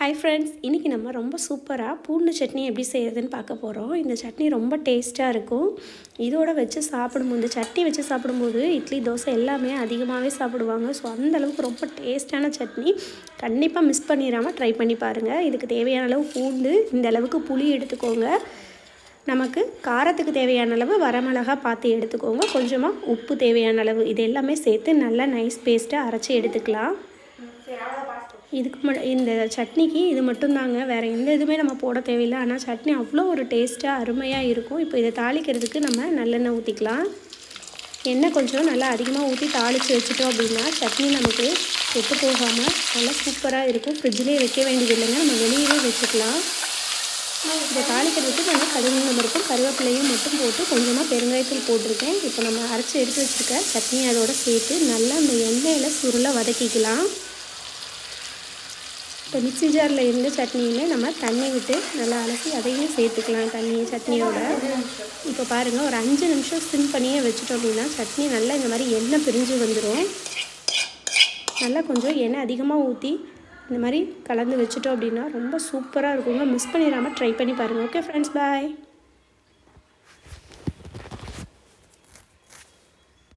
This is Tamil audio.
ஹாய் ஃப்ரெண்ட்ஸ் இன்றைக்கி நம்ம ரொம்ப சூப்பராக பூண்டு சட்னி எப்படி செய்யறதுன்னு பார்க்க போகிறோம் இந்த சட்னி ரொம்ப டேஸ்ட்டாக இருக்கும். இதோட வச்சு சாப்பிடும்போது இந்த சட்னி வச்சு சாப்பிடும்போது இட்லி தோசை எல்லாமே அதிகமாகவே சாப்பிடுவாங்க. ஸோ அந்தளவுக்கு ரொம்ப டேஸ்ட்டான சட்னி. கண்டிப்பாக மிஸ் பண்ணிடாமல் ட்ரை பண்ணி பாருங்கள் இதுக்கு தேவையான அளவு பூண்டு இந்த அளவுக்கு புளி எடுத்துக்கோங்க. நமக்கு காரத்துக்கு தேவையான அளவு வரமிளகா பார்த்து எடுத்துக்கோங்க. கொஞ்சமாக உப்பு தேவையான அளவு. இது எல்லாமே சேர்த்து நல்லா நைஸ் பேஸ்ட்டாக அரைச்சி எடுத்துக்கலாம். இதுக்கு மட்டும் இந்த சட்னிக்கு இது மட்டும்தாங்க. வேறு எந்த இதுவுமே நம்ம போட தேவையில்லை. ஆனால் சட்னி அவ்வளோ ஒரு டேஸ்ட்டாக அருமையாக இருக்கும். இப்போ இதை தாளிக்கிறதுக்கு நம்ம நல்லெண்ணெய் ஊற்றிக்கலாம் எண்ணெய் கொஞ்சம் நல்லா அதிகமாக ஊற்றி தாளித்து வச்சுட்டோம் அப்படின்னா சட்னி நமக்கு கெட்டு போகாமல் நல்லா சூப்பராக இருக்கும். ஃப்ரிட்ஜ்லேயே வைக்க வேண்டியது இல்லைங்க. நம்ம வெளியவே வச்சுக்கலாம். இதை தாளிக்கிறதுக்கு நம்ம கடுகு இருக்கும் கருவேப்பிலையும் மட்டும் போட்டு கொஞ்சமாக பெருங்காயத்தில் போட்டிருக்கேன். இப்போ நம்ம அரைச்சி எடுத்து வச்சுருக்க சட்னி அதோட சேர்த்து நல்லா அந்த எண்ணெயில் சுருளை வதக்கிக்கலாம். இப்போ மிக்சி ஜாரில் இருந்த சட்னியுமே நம்ம தண்ணி விட்டு நல்லா அலசி அதையும் சேர்த்துக்கலாம் தண்ணி சட்னியோட. இப்போ பாருங்கள் ஒரு அஞ்சு நிமிஷம் சிம் பண்ணியே வச்சுட்டோம் அப்படின்னா சட்னி நல்லா இந்த மாதிரி எண்ணெய் பிரிஞ்சு வந்துடும் நல்லா கொஞ்சம் எண்ணெய் அதிகமாக ஊற்றி இந்த மாதிரி கலந்து வச்சுட்டோம் அப்படின்னா ரொம்ப சூப்பராக இருக்குங்க. மிஸ் பண்ணிடாமல் ட்ரை பண்ணி பாருங்கள் ஓகே ஃப்ரெண்ட்ஸ் பாய்